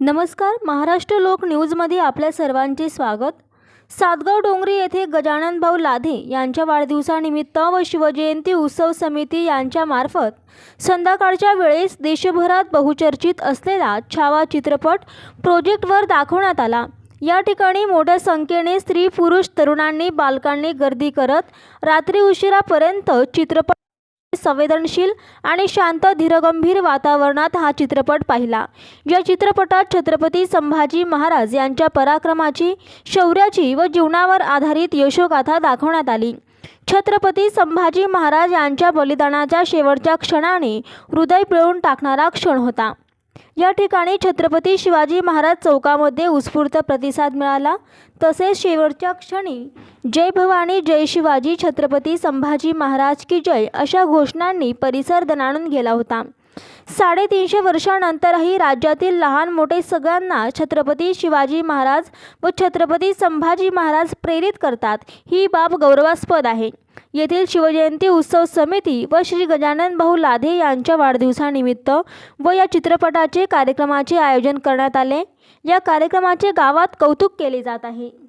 नमस्कार महाराष्ट्र लोक न्यूजमध्ये आपल्या सर्वांचे स्वागत. सातगाव डोंगरी येथे गजानन भाऊ लाधे यांच्या वाढदिवसानिमित्त व शिवजयंती उत्सव समिती यांच्यामार्फत संध्याकाळच्या वेळेस देशभरात बहुचर्चित असलेला छावा चित्रपट प्रोजेक्टवर दाखवण्यात आला. या ठिकाणी मोठ्या संख्येने स्त्री पुरुष तरुणांनी बालकांनी गर्दी करत रात्री उशिरापर्यंत चित्रपट संवेदनशील आणि शांत धीरगंभीर वातावरणात हा चित्रपट पाहिला. या चित्रपटात छत्रपती संभाजी महाराज यांच्या पराक्रमाची शौर्याची व जीवनावर आधारित यशोगाथा दाखवण्यात आली. छत्रपती संभाजी महाराज यांच्या बलिदानाच्या शेवटच्या क्षणाने हृदय पिळून टाकणारा क्षण होता. या ठिकाणी छत्रपती शिवाजी महाराज चौकामध्ये उत्स्फूर्त प्रतिसाद मिळाला. तसेच शेवटच्या क्षणी जय भवानी जय शिवाजी छत्रपती संभाजी महाराज की जय अशा घोषणांनी परिसर दणाणून गेला होता. साडेतीनशे वर्षानंतरही राज्यातील लहान मोठे सगळ्यांना छत्रपती शिवाजी महाराज व छत्रपती संभाजी महाराज प्रेरित करतात ही बाब गौरवास्पद आहे. येथील शिवजयंती उत्सव समिती व श्री गजानन भाऊ लाधे यांच्या वाढदिवसानिमित्त व या चित्रपटाचे कार्यक्रमाचे आयोजन करण्यात आले. या कार्यक्रमाचे गावात कौतुक केले जात आहे.